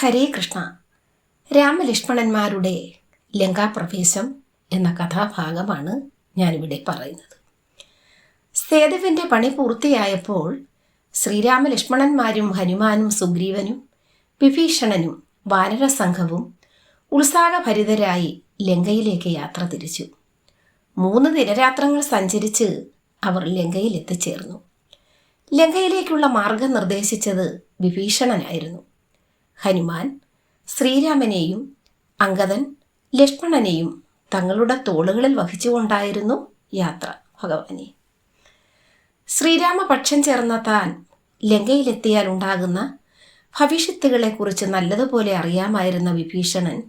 ഹരേ കൃഷ്ണ. രാമലക്ഷ്മണന്മാരുടെ ലങ്കാപ്രവേശം എന്ന കഥാഭാഗമാണ് ഞാനിവിടെ പറയുന്നത്. സേതുവിന്റെ പണി പൂർത്തിയായപ്പോൾ ശ്രീരാമലക്ഷ്മണന്മാരും ഹനുമാനും സുഗ്രീവനും വിഭീഷണനും വാനരസംഘവും ഉത്സാഹഭരിതരായി ലങ്കയിലേക്ക് യാത്ര തിരിച്ചു. മൂന്ന് ദിനരാത്രങ്ങൾ സഞ്ചരിച്ച് അവർ ലങ്കയിൽ എത്തിച്ചേർന്നു ലങ്കയിലേക്കുള്ള മാർഗം നിർദ്ദേശിച്ചത് വിഭീഷണനായിരുന്നു. ഹനുമാൻ ശ്രീരാമനെയും അങ്കദൻ ലക്ഷ്മണനെയും തങ്ങളുടെ തോളുകളിൽ വഹിച്ചുകൊണ്ടായിരുന്നു യാത്ര ഭഗവാനെ. ശ്രീരാമപക്ഷം ചേർന്ന താൻ ലങ്കയിലെത്തിയാൽ ഉണ്ടാകുന്ന ഭവിഷ്യത്തുകളെക്കുറിച്ച് നല്ലതുപോലെ അറിയാമായിരുന്ന വിഭീഷണൻ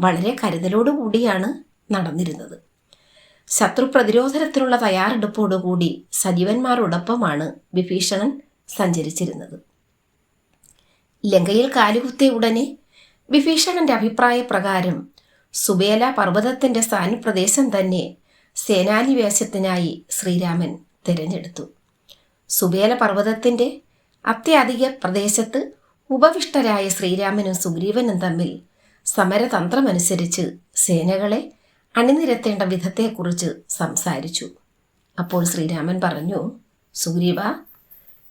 വളരെ കരുതലോടുകൂടിയാണ് നടന്നിരുന്നത്. ശത്രു പ്രതിരോധത്തിനുള്ള തയ്യാറെടുപ്പോടുകൂടി സജീവന്മാരോടൊപ്പമാണ് വിഭീഷണൻ സഞ്ചരിച്ചിരുന്നത്. ലങ്കയിൽ കാലുകുത്തിയ ഉടനെ വിഭീഷണന്റെ അഭിപ്രായപ്രകാരം സുബേല പർവതത്തിന്റെ സ്ഥാനപ്രദേശം തന്നെ സേനാനിവേശത്തിനായി ശ്രീരാമൻ തിരഞ്ഞെടുത്തു. സുബേല പർവതത്തിന്റെ അത്യധിക പ്രദേശത്ത് ഉപവിഷ്ടരായ ശ്രീരാമനും സുഗ്രീവനും തമ്മിൽ സമരതന്ത്രമനുസരിച്ച് സേനകളെ അണിനിരത്തേണ്ട വിധത്തെക്കുറിച്ച് സംസാരിച്ചു. അപ്പോൾ ശ്രീരാമൻ പറഞ്ഞു സുഗ്രീവ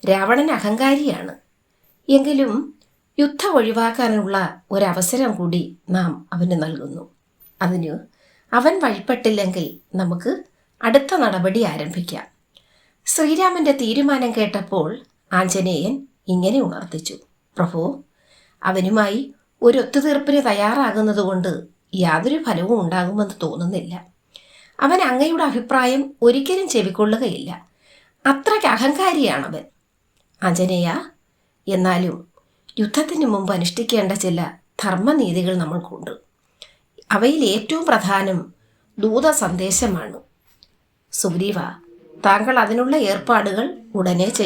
രാവണൻ അഹങ്കാരിയാണ്. എങ്കിലും യുദ്ധം ഒഴിവാക്കാനുള്ള ഒരവസരം കൂടി നാം അവന് നൽകുന്നു. അതിന് അവൻ വഴിപ്പെട്ടില്ലെങ്കിൽ നമുക്ക് അടുത്ത നടപടി ആരംഭിക്കാം. ശ്രീരാമന്റെ തീരുമാനം കേട്ടപ്പോൾ ആഞ്ജനേയൻ ഇങ്ങനെ ഉണർത്തിച്ചു. പ്രഭു അവനുമായി ഒരു ഒത്തുതീർപ്പിന് തയ്യാറാകുന്നതുകൊണ്ട് യാതൊരു ഫലവും ഉണ്ടാകുമെന്ന് തോന്നുന്നില്ല. അവൻ അങ്ങയുടെ അഭിപ്രായം ഒരിക്കലും ചെവിക്കൊള്ളുകയില്ല. അത്രയ്ക്ക് അഹങ്കാരിയാണവൻ. ആഞ്ജനേയ എന്നാലും യുദ്ധത്തിന് മുമ്പ് അനുഷ്ഠിക്കേണ്ട ചില ധർമ്മനീതികൾ നമ്മൾക്കുണ്ട്. അവയിൽ ഏറ്റവും പ്രധാനം ദൂത സന്ദേശമാണ് സുഗ്രീവ താങ്കൾ അതിനുള്ള ഏർപ്പാടുകൾ ഉടനെ ചെയ്യും.